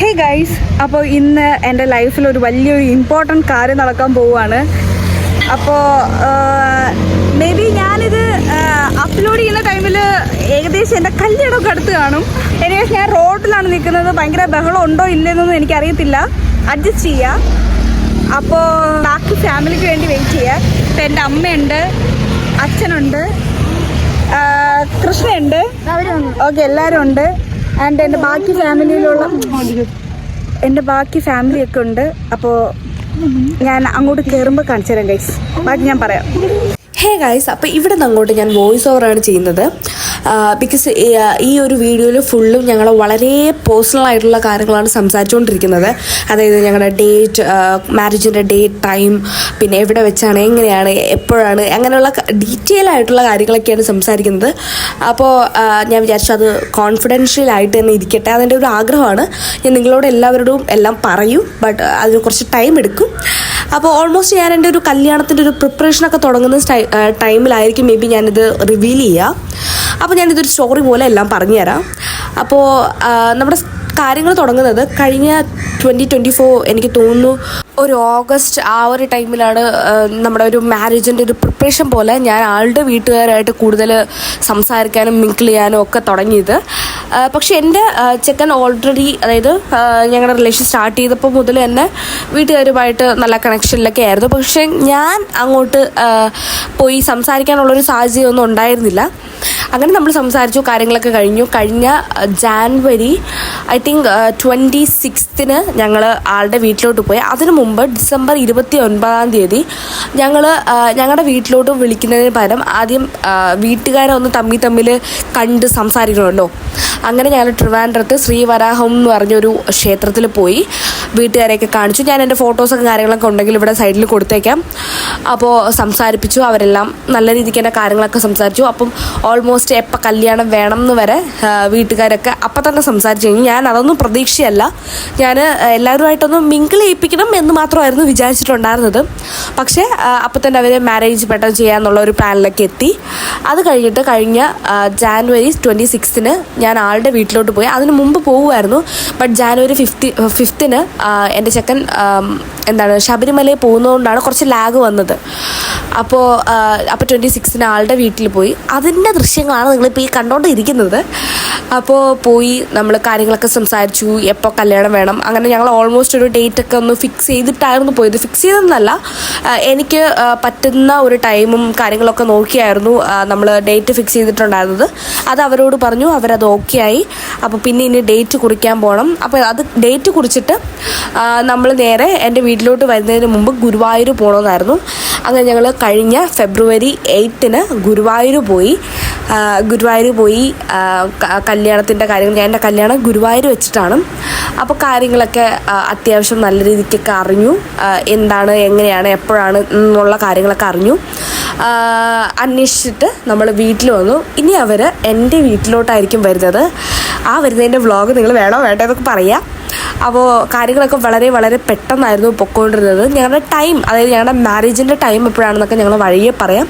Hey guys അപ്പോൾ ഇന്ന് എന്റെ ലൈഫിൽ ഒരു വലിയൊരു ഇമ്പോർട്ടന്റ് കാര്യം നടക്കാൻ പോവുകയാണ്. അപ്പോൾ മേ ബി ഞാനിത് അപ്ലോഡ് ചെയ്യുന്ന ടൈമിൽ ഏകദേശം എന്റെ കല്യാണമൊക്കെ അടുത്ത് കാണും. ഏകദേശം ഞാൻ റോഡിലാണ് നിൽക്കുന്നത്. ഭയങ്കര ബഹളം ഉണ്ടോ ഇല്ലെന്നൊന്നും എനിക്കറിയത്തില്ല. അഡ്ജസ്റ്റ് ചെയ്യുക അപ്പോൾ ബാക്കി ഫാമിലിക്ക് വേണ്ടി വെയിറ്റ് ചെയ്യുക ഇപ്പം എന്റെ അമ്മയുണ്ട് അച്ഛനുണ്ട് കൃഷ്ണയുണ്ട്. ഓക്കെ എല്ലാവരും ഉണ്ട്. ആൻഡ് എന്റെ ബാക്കി ഫാമിലിയിലുള്ള എന്റെ ബാക്കി ഫാമിലിയൊക്കെ ഉണ്ട്. അപ്പോൾ ഞാൻ അങ്ങോട്ട് കയറുമ്പോൾ കാണിച്ചു തരാം ഗൈസ് ബാക്കി ഞാൻ പറയാം. ഹേ ഗൈസ് അപ്പോൾ ഇവിടെ നിന്ന് അങ്ങോട്ട് ഞാൻ വോയിസ് ഓവറാണ് ചെയ്യുന്നത്. ബിക്കോസ് ഈ ഒരു വീഡിയോയിൽ ഫുള്ളും ഞങ്ങൾ വളരെ പേഴ്സണൽ ആയിട്ടുള്ള കാര്യങ്ങളാണ് സംസാരിച്ചുകൊണ്ടിരിക്കുന്നത് അതായത് ഞങ്ങളുടെ ഡേറ്റ് മാരേജിന്റെ ഡേറ്റ് ടൈം പിന്നെ എവിടെ വെച്ചാണ് എങ്ങനെയാണ് എപ്പോഴാണ് അങ്ങനെയുള്ള ഡീറ്റെയിൽ ആയിട്ടുള്ള കാര്യങ്ങളൊക്കെയാണ് സംസാരിക്കുന്നത്. അപ്പോൾ ഞാൻ വിചാരിച്ചു അത് കോൺഫിഡൻഷ്യൽ ആയിട്ട് തന്നെ ഇരിക്കട്ടെ അതിന്റെ ഒരു ആഗ്രഹമാണ്. ഞാൻ നിങ്ങളോട് എല്ലാവരോടും എല്ലാം പറയും ബട്ട് അതിന് കുറച്ച് ടൈം എടുക്കും. അപ്പോൾ ഓൾമോസ്റ്റ് ഞാൻ എന്റെ ഒരു കല്യാണത്തിന്റെ ഒരു പ്രിപ്പറേഷനൊക്കെ തുടങ്ങുന്ന ടൈമിലായിരിക്കും മേ ബി ഞാനിത് റിവീൽ ചെയ്യുക അപ്പോൾ ഇതൊരു സ്റ്റോറി പോലെ എല്ലാം പറഞ്ഞുതരാം. അപ്പോൾ നമ്മുടെ കാര്യങ്ങൾ തുടങ്ങുന്നത് കഴിഞ്ഞ ട്വന്റി ട്വന്റി ഫോർ എനിക്ക് തോന്നുന്നു ഒരു ഓഗസ്റ്റ് ആ ഒരു ടൈമിലാണ് നമ്മുടെ ഒരു മാരേജിന്റെ ഒരു പ്രിപ്പറേഷൻ പോലെ ഞാൻ ആളുടെ വീട്ടുകാരായിട്ട് കൂടുതൽ സംസാരിക്കാനും മിങ്കിൾ ചെയ്യാനും ഒക്കെ തുടങ്ങിയത്. പക്ഷേ എന്റെ ചെക്കൻ ഓൾറെഡി അതായത് ഞങ്ങളുടെ റിലേഷൻ സ്റ്റാർട്ട് ചെയ്തപ്പോൾ മുതൽ തന്നെ വീട്ടുകാരുമായിട്ട് നല്ല കണക്ഷനിലൊക്കെ ആയിരുന്നു. പക്ഷെ ഞാൻ അങ്ങോട്ട് പോയി സംസാരിക്കാനുള്ളൊരു സാഹചര്യമൊന്നും ഉണ്ടായിരുന്നില്ല. അങ്ങനെ നമ്മൾ സംസാരിച്ചു കാര്യങ്ങളൊക്കെ കഴിഞ്ഞു. കഴിഞ്ഞ ജാൻവരി ഐ തിങ്ക് ട്വന്റി സിക്സ്ത്തിന് ഞങ്ങൾ ആളുടെ വീട്ടിലോട്ട് പോയി. അതിനു മുമ്പ് ഡിസംബർ ഇരുപത്തി ഒൻപതാം തീയതി ഞങ്ങൾ ഞങ്ങളുടെ വീട്ടിലോട്ട് വിളിക്കുന്നതിന് പകരം ആദ്യം വീട്ടുകാരെ ഒന്ന് തമ്മിൽ തമ്മിൽ കണ്ട് സംസാരിക്കണമല്ലോ. അങ്ങനെ ഞങ്ങൾ ട്രിവാൻഡ്രത്ത് ശ്രീവരാഹം എന്ന് പറഞ്ഞൊരു ക്ഷേത്രത്തിൽ പോയി. വീട്ടുകാരെയൊക്കെ കാണിച്ചു. ഞാൻ എന്റെ ഫോട്ടോസൊക്കെ കാര്യങ്ങളൊക്കെ ഉണ്ടെങ്കിൽ ഇവിടെ സൈഡിൽ കൊടുത്തേക്കാം. അപ്പോൾ സംസാരിപ്പിച്ചു അവരെല്ലാം നല്ല രീതിക്ക് എന്റെ കാര്യങ്ങളൊക്കെ സംസാരിച്ചു. അപ്പം ഓൾമോസ്റ്റ് എപ്പോൾ കല്യാണം വേണം എന്ന് വരെ വീട്ടുകാരൊക്കെ അപ്പം തന്നെ സംസാരിച്ചു. കഴിഞ്ഞു ഞാൻ അതൊന്നും പ്രതീക്ഷയല്ല. ഞാൻ എല്ലാവരുമായിട്ടൊന്ന് മിങ്കിൾ ചെയ്യിപ്പിക്കണം എന്ന് മാത്രമായിരുന്നു വിചാരിച്ചിട്ടുണ്ടായിരുന്നത്. പക്ഷേ അപ്പം തന്നെ അവർ മാരേജ് പെട്ടെന്ന് ചെയ്യാന്നുള്ള ഒരു പ്ലാനിലൊക്കെ എത്തി. അത് കഴിഞ്ഞിട്ട് കഴിഞ്ഞ ജാനുവരി ട്വന്റി സിക്സ്തിന് ഞാൻ ആളുടെ വീട്ടിലോട്ട് പോയി. അതിന് മുമ്പ് പോകുമായിരുന്നു ബട്ട് ജാനുവരി ഫിഫ്റ്റി ഫിഫ്ത്തിന് എന്റെ ചെക്കൻ എന്താണ് ശബരിമലയിൽ പോകുന്നതുകൊണ്ടാണ് കുറച്ച് ലാഗ് വന്നത്. അപ്പോൾ അപ്പോൾ ട്വന്റി സിക്സിന് ആളുടെ വീട്ടിൽ പോയി. അതിന്റെ ദൃശ്യങ്ങളാണ് നിങ്ങളിപ്പോൾ ഈ കണ്ടുകൊണ്ടിരിക്കുന്നത് അപ്പോൾ പോയി നമ്മൾ കാര്യങ്ങളൊക്കെ സംസാരിച്ചു എപ്പോൾ കല്യാണം വേണം. അങ്ങനെ ഞങ്ങൾ ഓൾമോസ്റ്റ് ഒരു ഡേറ്റ് ഒക്കെ ഒന്ന് ഫിക്സ് ചെയ്തിട്ടായിരുന്നു പോയത്. ഫിക്സ് ചെയ്തെന്നല്ല എനിക്ക് പറ്റുന്ന ഒരു ടൈമും കാര്യങ്ങളൊക്കെ നോക്കിയായിരുന്നു നമ്മൾ ഡേറ്റ് ഫിക്സ് ചെയ്തിട്ടുണ്ടായിരുന്നത്. അത് അവരോട് പറഞ്ഞു അവരത് ഓക്കെ ആയി. അപ്പോൾ പിന്നെ ഇനി ഡേറ്റ് കുറിക്കാൻ പോകണം അപ്പോൾ അത് ഡേറ്റ് കുറിച്ചിട്ട് നമ്മൾ നേരെ എന്റെ വീട്ടിലോട്ട് വരുന്നതിന് മുമ്പ് ഗുരുവായൂർ പോകണമെന്നായിരുന്നു അങ്ങനെ ഞങ്ങൾ കഴിഞ്ഞ ഫെബ്രുവരി എയ്റ്റിന് ഗുരുവായൂർ പോയി. ഗുരുവായൂർ പോയി കല്യാണത്തിന്റെ കാര്യങ്ങൾ ഞാൻ എന്റെ കല്യാണം ഗുരുവായൂർ വെച്ചിട്ടാണ്. അപ്പോൾ കാര്യങ്ങളൊക്കെ അത്യാവശ്യം നല്ല രീതിക്കൊക്കെ അറിഞ്ഞു. എന്താണ് എങ്ങനെയാണ് എപ്പോഴാണ് എന്നുള്ള കാര്യങ്ങളൊക്കെ അറിഞ്ഞു. അന്വേഷിച്ചിട്ട് നമ്മൾ വീട്ടിൽ വന്നു. ഇനി അവർ എന്റെ വീട്ടിലോട്ടായിരിക്കും വരുന്നത്. ആ വരുന്നതിന്റെ വ്ളോഗ് നിങ്ങൾ വേണോ വേണ്ടോ എന്നൊക്കെ പറയാം. അപ്പോൾ കാര്യങ്ങളൊക്കെ വളരെ വളരെ പെട്ടെന്നായിരുന്നു പൊക്കോണ്ടിരുന്നത്. ഞങ്ങളുടെ ടൈം അതായത് ഞങ്ങളുടെ മാരേജിന്റെ ടൈം എപ്പോഴാണെന്നൊക്കെ ഞങ്ങൾ വഴിയെ പറയാം.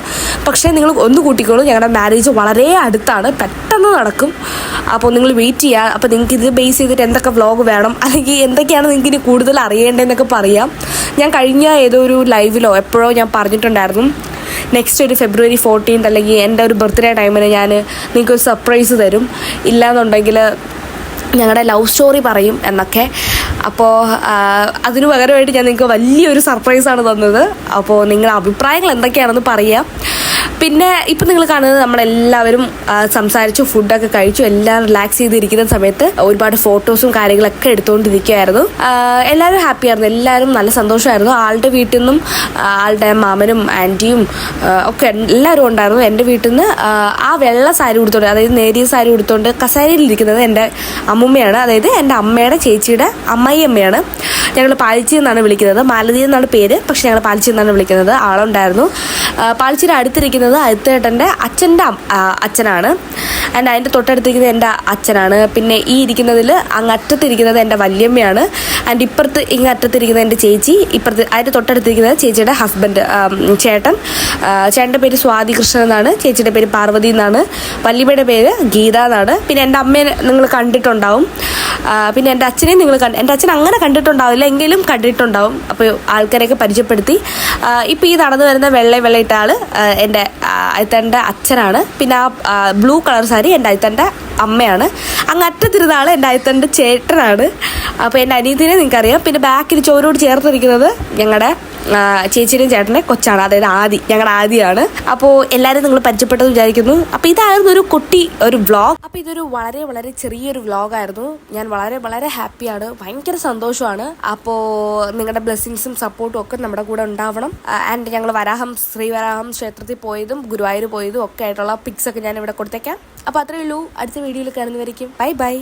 പക്ഷേ നിങ്ങൾ ഒന്ന് കൂട്ടിക്കോളൂ ഞങ്ങളുടെ മാരേജ് വളരെ അടുത്താണ്. പെട്ടെന്ന് നടക്കും. അപ്പോൾ നിങ്ങൾ വെയിറ്റ് ചെയ്യുക അപ്പോൾ നിങ്ങൾക്ക് ഇത് ബേസ് ചെയ്തിട്ട് എന്തൊക്കെ വ്ളോഗ് വേണം? അല്ലെങ്കിൽ എന്തൊക്കെയാണ് നിങ്ങൾക്ക് ഇനി കൂടുതൽ അറിയേണ്ടതെന്നൊക്കെ പറയാം. ഞാൻ കഴിഞ്ഞ ഏതോ ഒരു ലൈവിലോ എപ്പോഴോ ഞാൻ പറഞ്ഞിട്ടുണ്ടായിരുന്നു. നെക്സ്റ്റ് ഒരു ഫെബ്രുവരി ഫോർട്ടീൻത്ത് അല്ലെങ്കിൽ എന്റെ ഒരു ബർത്ത്ഡേ ടൈമിന് ഞാൻ നിങ്ങൾക്ക് ഒരു സർപ്രൈസ് തരും. ഇല്ലാന്നുണ്ടെങ്കിൽ ഞങ്ങളുടെ ലവ് സ്റ്റോറി പറയും എന്നൊക്കെ. അപ്പോൾ അതിന് പകരമായിട്ട് ഞാൻ നിങ്ങൾക്ക് വലിയൊരു സർപ്രൈസാണ് തന്നത്. അപ്പോൾ നിങ്ങളുടെ അഭിപ്രായങ്ങൾ എന്തൊക്കെയാണെന്ന് പറയാം. പിന്നെ ഇപ്പം നിങ്ങൾ കാണുന്നത് നമ്മളെല്ലാവരും സംസാരിച്ചു ഫുഡൊക്കെ കഴിച്ചു എല്ലാം റിലാക്സ് ചെയ്തിരിക്കുന്ന സമയത്ത് ഒരുപാട് ഫോട്ടോസും കാര്യങ്ങളൊക്കെ എടുത്തുകൊണ്ടിരിക്കുകയായിരുന്നു എല്ലാവരും ഹാപ്പി ആയിരുന്നു. എല്ലാവരും നല്ല സന്തോഷമായിരുന്നു. ആളുടെ വീട്ടിൽ നിന്നും ആളുടെ മാമനും ആന്റിയും ഒക്കെ എല്ലാവരും ഉണ്ടായിരുന്നു. എന്റെ വീട്ടിൽ നിന്ന് ആ, വെള്ള സാരി ഉടുത്തോണ്ട് അതായത് നേരിയ സാരി ഉടുത്തോണ്ട് കസേരയിലിരിക്കുന്നത് എന്റെ അമ്മുമ്മയാണ്. അതായത് എന്റെ അമ്മയുടെ ചേച്ചിയുടെ അമ്മായി അമ്മയാണ് ഞങ്ങൾ പാലിച്ചി എന്നാണ് വിളിക്കുന്നത്. മാലതി എന്നാണ് പേര്. പക്ഷെ ഞങ്ങൾ പാലിച്ചി എന്നാണ് വിളിക്കുന്നത്. ആളുണ്ടായിരുന്നു. പാലിച്ചിയുടെ അടുത്തിരിക്കുന്നത് അടുത്തേട്ടന്റെ അച്ഛന്റെ അച്ഛനാണ്. ആൻഡ് അതിന്റെ തൊട്ടടുത്തിരിക്കുന്നത് എന്റെ അച്ഛനാണ്. പിന്നെ ഈ ഇരിക്കുന്നതിൽ അങ്ങറ്റത്തിരിക്കുന്നത് എന്റെ വല്യമ്മയാണ്. ആൻഡ് ഇപ്പുറത്ത് ഇങ്ങ് അറ്റത്തിരിക്കുന്നത് എന്റെ ചേച്ചി. ഇപ്പുറത്ത് അതിന്റെ തൊട്ടടുത്തിരിക്കുന്നത് ചേച്ചിയുടെ ഹസ്ബൻഡ് ചേട്ടൻ. ചേട്ടന്റെ പേര് സ്വാതി കൃഷ്ണൻ എന്നാണ്. ചേച്ചിയുടെ പേര് പാർവതി എന്നാണ്. വല്യമ്മയുടെ പേര് ഗീത എന്നാണ്. പിന്നെ എന്റെ അമ്മയെ നിങ്ങൾ കണ്ടിട്ടുണ്ടാവും. പിന്നെ എന്റെ അച്ഛനെയും നിങ്ങൾ കണ്ട് എന്റെ അച്ഛൻ അങ്ങനെ കണ്ടിട്ടുണ്ടാവില്ല. എങ്കിലും കണ്ടിട്ടുണ്ടാവും. അപ്പോൾ ആൾക്കാരെയൊക്കെ പരിചയപ്പെടുത്തി. ഇപ്പോൾ ഈ നടന്നു വരുന്ന വെള്ള വെള്ളയിട്ട ആൾ എന്റെ അയത്തന്റെ അച്ഛനാണ്. പിന്നെ ആ ബ്ലൂ കളർ സാരി എന്റെ അയത്തന്റെ അമ്മയാണ്. അങ്ങ് അറ്റത്തിരുന്ന ആൾ എന്റെ അയത്തന്റെ ചേട്ടനാണ്. അപ്പോൾ എന്റെ അനിയത്തിനെ നിങ്ങൾക്കറിയാം. പിന്നെ ബാക്കിൽ ചോരോട് ചേർത്തിരിക്കുന്നത് ഞങ്ങളുടെ ചേച്ചിയുടെയും ചേട്ടനെ കൊച്ചാണ് അതായത് ആദി. ഞങ്ങളുടെ ആദിയാണ്. അപ്പോൾ എല്ലാവരും നിങ്ങൾ പരിചയപ്പെട്ടത് വിചാരിക്കുന്നു. അപ്പോൾ ഇതായിരുന്നു ഒരു കുട്ടി ഒരു വ്ളോഗ് അപ്പോൾ ഇതൊരു വളരെ വളരെ ചെറിയൊരു വ്ളോഗായിരുന്നു ഞാൻ വളരെ വളരെ ഹാപ്പിയാണ്. ഭയങ്കര സന്തോഷമാണ്. അപ്പോൾ നിങ്ങളുടെ ബ്ലെസ്സിങ്സും സപ്പോർട്ടും ഒക്കെ നമ്മുടെ കൂടെ ഉണ്ടാവണം. ആൻഡ് ഞങ്ങൾ വരാഹം ശ്രീവരാഹം ക്ഷേത്രത്തിൽ പോയതും ഗുരുവായൂർ പോയതും ഒക്കെ ആയിട്ടുള്ള പിക്സ് ഒക്കെ ഞാൻ ഇവിടെ കൊടുത്തേക്കാം. അപ്പോൾ അത്രയേ ഉള്ളൂ. അടുത്ത വീഡിയോയിൽ കയറുന്നവരിക്കും ബൈ ബൈ.